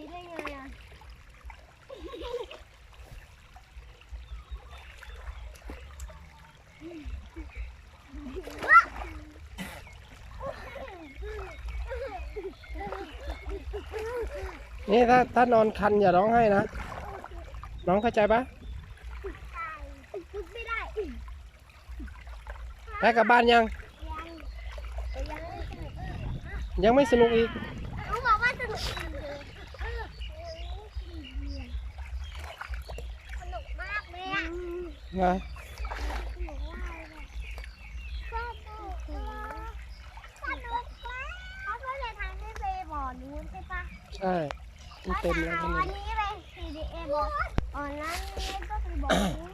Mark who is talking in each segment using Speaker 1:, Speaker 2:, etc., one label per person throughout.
Speaker 1: ดิต้องแบบนี้ได้ไงอะ
Speaker 2: นี่ถ้าถ้านอนคันอย่าร้องไห้นะ น้องเข้าใจปะ
Speaker 1: ลุกไม่ได้
Speaker 2: ไปกลับบ้านยัง
Speaker 1: ยังยังไม่สนุก
Speaker 2: ยังไม่สนุกอีก
Speaker 1: เขาบอกว่าสนุกเลยสนุกมากเลยอะ
Speaker 2: นะ
Speaker 1: สนุกมากเลยสนุกมากสนุกมากเขาก็เลยทางที่ไปบ่อนู้นใช่ปะ
Speaker 2: ใช่มันเต็มแล้ว
Speaker 1: เอา
Speaker 2: ข้างใน
Speaker 1: อันนี้ไป CDA บ่ออ๋อนั่นนี่ก็คือบอนี้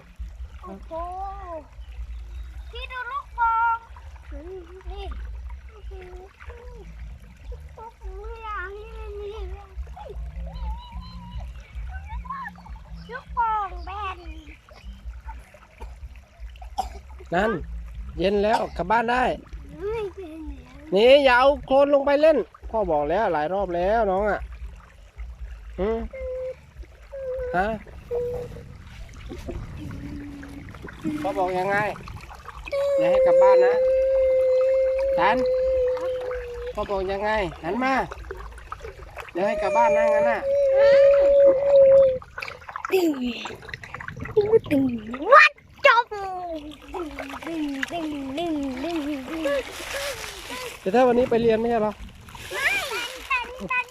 Speaker 1: โอ้โห นั่น
Speaker 2: เย็นแล้วกลับบ้านได้
Speaker 1: ไม่เป็นแล้ว
Speaker 2: นี่อย่าเอาโคลนลงไปเล่น พ่อบอกแล้วหลายรอบแล้วน้องอะอืมฮะพ่อบอกยังไงอย่าให้กลับบ้านนะทันพ่อบอกยังไงหันมาอย่าให้กลับบ้านนะงั้นน่ะ
Speaker 1: ตึงตึงตึงวัด
Speaker 2: แต่ถ้าวันนี้ไปเรียนไม่ใช่เหรอ
Speaker 1: ไม่เป็นเป็น